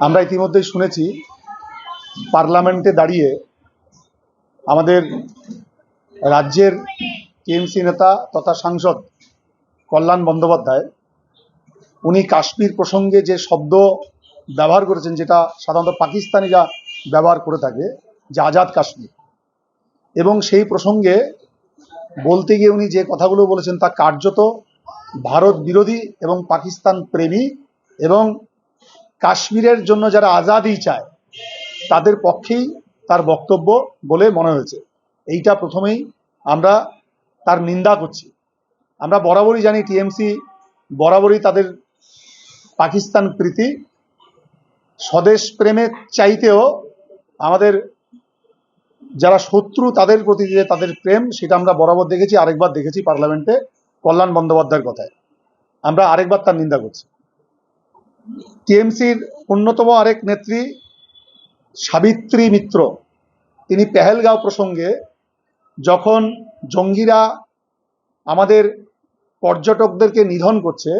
আমরা ইতিমধ্যেই শুনেছি পার্লামেন্টে দাঁড়িয়ে আমাদের রাজ্যের টিএমসি নেতা তথা সাংসদ কল্যাণ বন্দ্যোপাধ্যায়, উনি কাশ্মীর প্রসঙ্গে যে শব্দ ব্যবহার করেছেন, যেটা সাধারণত পাকিস্তানিরা ব্যবহার করে থাকে, যে আজাদ কাশ্মীর, এবং সেই প্রসঙ্গে বলতে গিয়ে উনি যে কথাগুলো বলেছেন, তা কার্যত ভারত বিরোধী এবং পাকিস্তান প্রেমী, এবং কাশ্মীরের জন্য যারা আজাদি চায় তাদের পক্ষেই তার বক্তব্য বলে মনে হয়েছে। এইটা প্রথমেই আমরা তার নিন্দা করছি। আমরা বরাবরই জানি টিএমসি বরাবরই তাদের পাকিস্তান প্রীতি। স্বদেশ প্রেমের চাইতেও আমাদের যারা শত্রু, তাদের প্রতি যে তাদের প্রেম, সেটা আমরা বরাবর দেখেছি, আরেকবার দেখেছি পার্লামেন্টে কল্যাণ বন্দ্যোপাধ্যায়ের কথায়। আমরা আরেকবার তার নিন্দা করছি। টিএমসির অন্যতম আরেক নেত্রী সাবিত্রী মিত্র, তিনি পেহেলগাঁও প্রসঙ্গে যখন জঙ্গিরা আমাদের পর্যটকদেরকে নিধন করছে,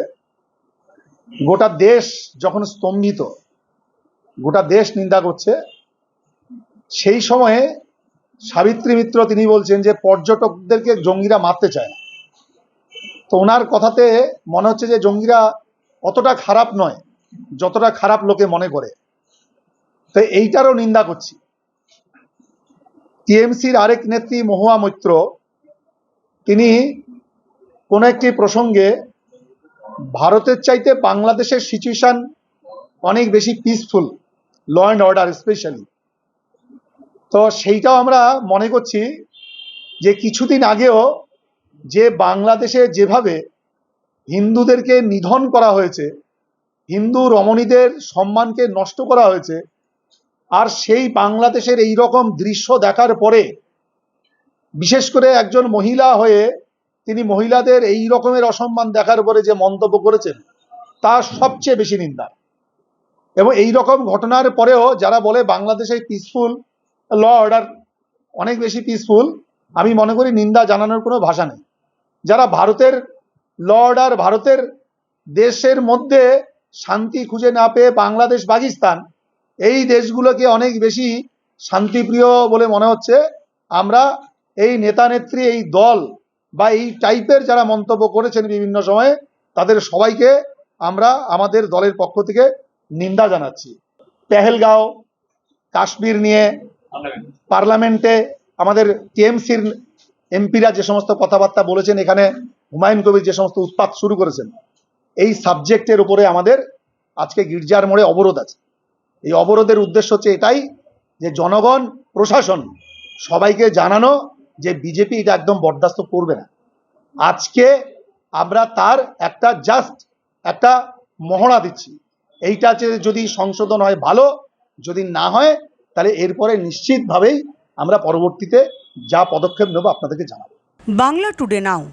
গোটা দেশ যখন স্তম্ভিত, গোটা দেশ নিন্দা করছে, সেই সময়ে সাবিত্রী মিত্র তিনি বলছেন যে পর্যটকদেরকে জঙ্গিরা মারতে চায় না। তো ওনার কথাতে মনে হচ্ছে যে জঙ্গিরা অতটা খারাপ নয়, যতটা খারাপ লোকে মনে করে। তো এইটারও নিন্দা করছি। টিএমসির আরেক নেত্রী মহুয়া মৈত্র, তিনি কোনো একটি প্রসঙ্গে, ভারতের চাইতে বাংলাদেশের সিচুয়েশন অনেক বেশি peaceful law and order specially তো সেইটাও আমরা মনে করছি যে কিছুদিন আগেও যে বাংলাদেশে যেভাবে হিন্দুদেরকে নিধন করা হয়েছে, হিন্দু রমণীদের সম্মানকে নষ্ট করা হয়েছে আর সেই বাংলাদেশের এই রকম দৃশ্য দেখার পরে, বিশেষ করে একজন মহিলা হয়ে তিনি মহিলাদের এই রকমের অসম্মান দেখার পরে যে মন্তব্য করেছেন তা সবচেয়ে বেশি নিন্দা। এবং এই রকম ঘটনার পরেও যারা বলে বাংলাদেশে পিসফুল ল অর্ডার অনেক বেশি পিসফুল আমি মনে করি নিন্দা জানানোর কোনো ভাষা নেই। যারা ভারতের ল অর্ডার ভারতের দেশের মধ্যে শান্তি খুঁজে না পেয়ে বাংলাদেশ, পাকিস্তান এই দেশগুলোকে অনেক বেশি শান্তিপ্রিয় বলে মনে হচ্ছে। আমরা এই নেতা নেত্রী, এই দল বা এই টাইপের যারা মন্তব্য করেছেন বিভিন্ন সময়ে, তাদের সবাইকে আমরা আমাদের দলের পক্ষ থেকে নিন্দা জানাচ্ছি। পেহেলগাঁও, কাশ্মীর নিয়ে পার্লামেন্টে আমাদের টিএমসির এমপিরা যে সমস্ত কথাবার্তা বলেছেন, এখানে হুমায়ুন কবির যে সমস্ত উৎপাত শুরু করেছেন, এই সাবজেক্টের উপরে আমাদের আজকে গির্জার মোড়ে অবরোধ আছে। এই অবরোধের উদ্দেশ্য হচ্ছে এটাই যে জনগণ, প্রশাসন সবাইকে জানানো যে বিজেপি এটা একদম বরদাস্ত করবে না। আজকে আমরা তার একটা জাস্ট একটা মহড়া দিচ্ছি। এইটা যদি সংশোধন হয় ভালো, যদি না হয় তাহলে এরপরে নিশ্চিতভাবেই আমরা পরবর্তীতে যা পদক্ষেপ নেব আপনাদেরকে জানাব। বাংলা টুডে নাও